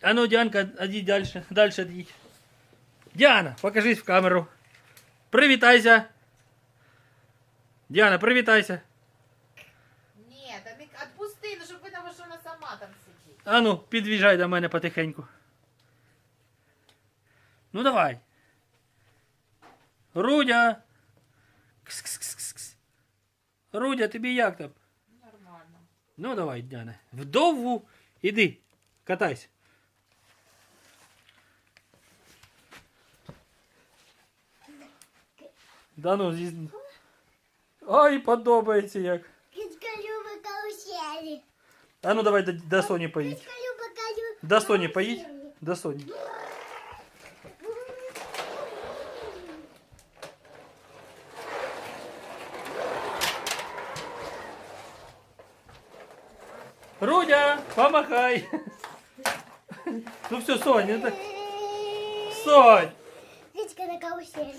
А ну, Діанка, іди далі, далі йдіть. Діана, покажись в камеру. Привітайся. Діана, привітайся. Ні, та не відпусти, ну щоб видно, що вона сама там сидить. А ну, під'їжджай до мене потихеньку. Ну давай. Рудя. Кс-кс-кс-кс. Рудя, тобі як там? Нормально. Ну давай, Діана. Вдовгу іди, катайся. Да ну, зі... Ай, подобається як. Кицька любить каруселі. А ну давай до, до Соні поїдь. Кицька любить кару- До Соні поїдь. каруселі. До Соні. Рудя, помахай. Ну все, Сонь, это... Сонь. Кицька на каруселі.